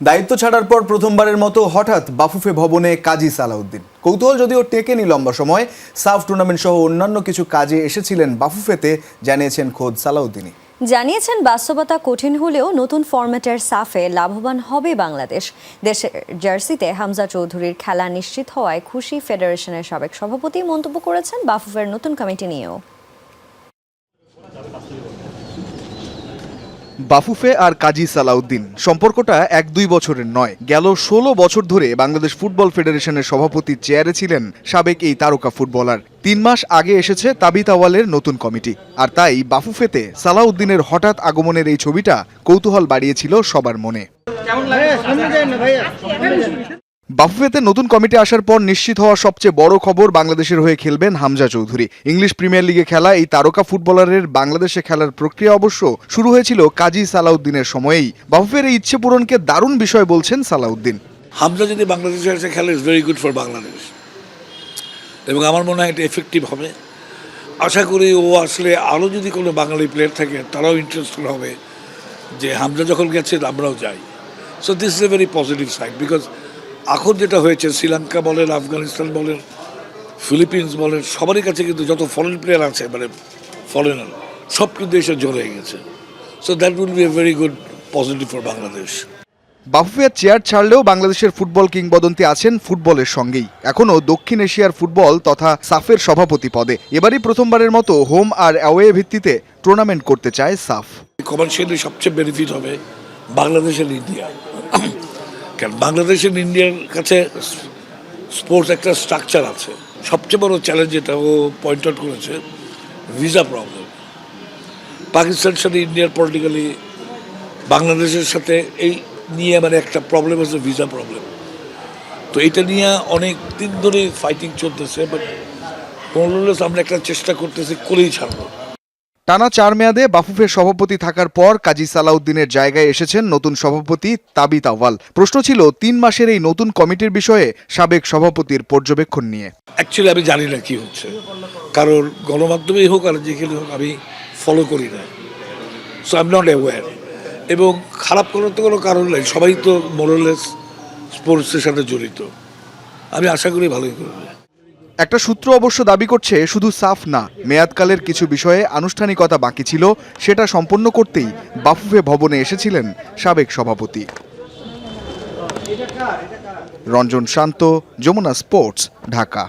দায়িত্ব ছাড়ার পর প্রথমবারের মতো হঠাৎ বাফুফে ভবনে কাজী সালাউদ্দিন। কৌতূহল যদিও টেকেনি লম্বা সময়, সাফ টুর্নামেন্ট সহ অন্যান্য কিছু কাজে এসেছিলেন বাফুফেতে, জানিয়েছেন খোদ সালাউদ্দিনই। জানিয়েছেন, বাস্তবতা কঠিন হলেও নতুন ফরম্যাটের সাফে লাভবান হবে বাংলাদেশ। দেশের জার্সিতে হামজা চৌধুরীর খেলা নিশ্চিত হওয়ায় খুশি ফেডারেশনের সাবেক সভাপতি মন্তব্য করেছেন বাফুফের নতুন কমিটি নিয়েও। বাফুফে আর কাজী সালাউদ্দিন। সম্পর্কটা এক দুই বছরের নয়। গেল ষোলো বছর ধরে বাংলাদেশ ফুটবল ফেডারেশনের সভাপতি চেয়ারে ছিলেন সাবেক এই তারকা ফুটবলার। তিন মাস আগে এসেছে তাবিত আওয়ালের নতুন কমিটি। আর তাই বাফুফেতে সালাউদ্দিনের হঠাৎ আগমনের এই ছবিটা কৌতূহল বাড়িয়েছিল সবার মনে। বাফুফেতে নতুন কমিটি আসার পর নিশ্চিত হওয়া সবচেয়ে বড় খবর বাংলাদেশের হয়ে খেলবেন হামজা চৌধুরী। ইংলিশ প্রিমিয়ার লিগে খেলা এই তারকা ফুটবলারের বাংলাদেশে খেলার প্রক্রিয়া অবশ্য শুরু হয়েছিল কাজী সালাউদ্দিনের সময়েই। বাফুফের এই ইচ্ছে পূরণকে দারুণ বিষয় বলছেন সালাউদ্দিন। হামজা যদি বাংলাদেশে এসে খেলে is very good for Bangladesh. এবং আমার মনে হয় এটা এফেক্টিভ হবে। আশা করি ও আসলে আরও যদি কোনো বাঙালি প্লেয়ার থাকে, তারাও ইন্টারেস্টেড হবে যে হামজা যখন গেছে, আমরাও যাই। So this is a very positive side because এখন যেটা হয়েছে শ্রীলঙ্কা বলেন আফগানিস্তান বলেন ফিলিপিন্স বলেন সবারই কাছে কিন্তু যত ফরেন প্লেয়ার আছে মানে ফরেনার সব কিন্তু এসে হয়ে গেছে। So that will be a very good positive for Bangladesh বাফুফের chair ছাড়লেও বাংলাদেশের ফুটবল কিংবদন্তি আছেন ফুটবলের সঙ্গেই। এখনও দক্ষিণ এশিয়ার ফুটবল তথা সাফের সভাপতি পদে। এবারই প্রথমবারের মতো হোম আর অ্যাওয়ে ভিত্তিতে টুর্নামেন্ট করতে চায় সাফ। কমার্শিয়ালি সবচেয়ে বেনিফিট হবে বাংলাদেশের ইন্ডিয়া কারণ বাংলাদেশ আর ইন্ডিয়ার কাছে স্পোর্টস একটা স্ট্রাকচার আছে। সবচেয়ে বড় চ্যালেঞ্জ যেটা ও পয়েন্ট আউট করেছে ভিসা প্রবলেম পাকিস্তানের সাথে ইন্ডিয়ার পলিটিক্যালি বাংলাদেশের সাথে এই নিয়ে মানে একটা প্রবলেম আছে ভিসা প্রবলেম তো এটা নিয়ে অনেক দিন ধরে ফাইটিং চলতেছে বাট কোনলেস আমরা একটা চেষ্টা করতেছি, করেই ছাড়বো। টানা চার মেয়াদে বাফুফের সভাপতি থাকার পর কাজী সালাউদ্দিনের জায়গায় এসেছেন নতুন সভাপতি তাবিত আওয়াল প্রশ্ন ছিল, তিন মাসের এই নতুন কমিটির বিষয়ে সাবেক সভাপতির পর্যবেক্ষণ নিয়ে। অ্যাকচুয়ালি আমি জানি না কি হচ্ছে। কারণ গণমাধ্যমেই হোক, আর যেখানে হোক, আমি ফলো করি না। So I am not aware এবং খারাপ করার তো কোনো কারণ নেই। সবাই তো মোরলেস স্পোর্টসের সাথে জড়িত। আমি আশা করি ভালোই করবে। একটা সূত্র অবশ্য দাবি করছে শুধু সাফ না, মেয়াদকালের কিছু বিষয়ে আনুষ্ঠানিকতা বাকি ছিল, সেটা সম্পন্ন করতেই বাফুফে ভবনে এসেছিলেন সাবেক সভাপতি। রঞ্জন শান্ত, যমুনা স্পোর্টস, ঢাকা।